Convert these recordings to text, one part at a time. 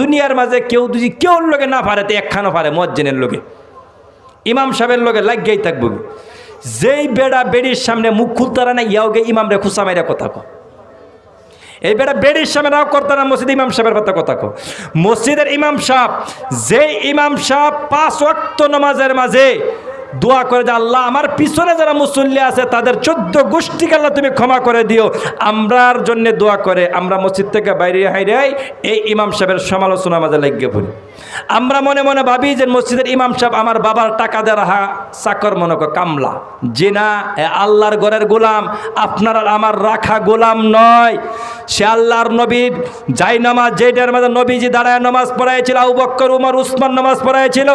দুনিয়ার মাঝে কেউ যদি কেউ লোকে না পারে, তো একখানো পারে মজ্জেনের লোকে ইমাম সাহেবের লোকে লাগিয়েই থাকব। যেই বেড়া বেড়ির সামনে মুখ খুলতারা না ইয়াওকে ইমাম রে খুসা মাইরা কথা কো এই বেড়া বেড়ির সামনে নাও করতারা মসজিদ ইমাম সাহেবের কথা কথা কো মসজিদের ইমাম সাহেব, যেই ইমাম সাহেব পাঁচ ওয়াক্ত নামাজের মাঝে দোয়া করে যে আল্লাহ, আমার পিছনে যারা মুসল্লি আছে, তাদের চোদ্দ গোষ্ঠীকে আল্লাহ তুমি ক্ষমা করে দিও। আমরার জন্য দোয়া করে আমরা মসজিদ থেকে বাইরে হাইরে এই ইমাম সাহেবের সমালোচনা মাঝে লাগিয়ে পড়ি। আমরা মনে মনে ভাবি যে মসজিদের ইমাম সাহেব আমার বাবার টাকা দেওয়ার হা, চাকর মনে কর, কামলা। যে না আল্লাহর ঘরের গোলাম, আপনার আমার রাখা গোলাম নয়। সে আল্লাহর নবীর যাই নামাজ যেটার মাঝে নবীজি দাঁড়ায়, নামাজ পড়াইছিল, আবু বক্কর, উমর, উসমান নামাজ পড়াইছিল,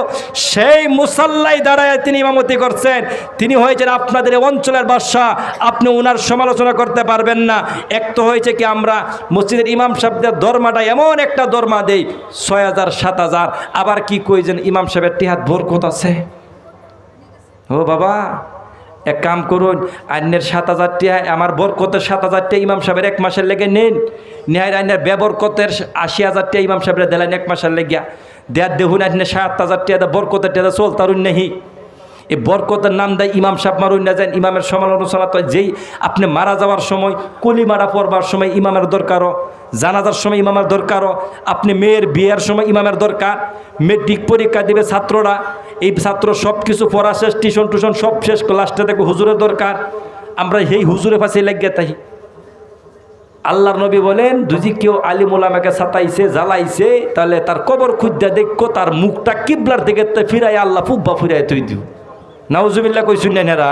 সেই মুসাল্লাই দাঁড়ায় তিনি ইমামতি করছেন। তিনি হয়েছেন আপনাদের অঞ্চলের বাদশাহ। আপনি ওনার সমালোচনা করতে পারবেন না। এক তো হয়েছে কি আমরা মসজিদের ইমাম সাহেবদের দরমাটা এমন একটা দরমা দেই, ছয় হাজার, সাত হাজার। আবার কি কইছেন ইমাম সাহেবের টিহাত ভোরকত আছে। ও বাবা, এক কাম করুন, আইনের সাত হাজার টিয়া আমার বরকতের সাত হাজার টিয়া ইমাম সাহেবের এক মাসের লেগে নেন। নেহার আইনের বেবরকতের আশি হাজার টিয়া ইমাম সাহেবের দিলেন এক মাসের লেগিয়া। দেয়ার দেহুন আইনের সাত হাজার টিয়া বরকতের টিয়া চল তারুন নেহি। এই বরকতের নাম দেয় ইমাম সাহেব মারুন না যান ইমামের সমালোচনা তো যেই আপনি মারা যাওয়ার সময় কলি মারা পড়বার সময় ইমামের দরকারও, জানাজার সময় ইমামের দরকারও, আপনি মেয়ের বিয়ের সময় ইমামের দরকার, মেট্রিক পরীক্ষা দেবে ছাত্ররা, এই ছাত্র সব কিছু পড়া শেষ, টিউশন টিউশন সব শেষ লাস্টে দেখো হুজুরের দরকার, আমরা সেই হুজুরের পাশে লাগিয়ে তাই আল্লাহর নবী বলেন যদি কেউ আলিমুল আমাকে সাতাইছে, জ্বালাইছে, তাহলে তার কবর খুঁজতে দেখো, তার মুখটা কিবলার দিকে ফিরাই আল্লাহ ফুব্বা ফিরাই তুই দিও। নাউজুবিল্লা কইসুন নাই এরা?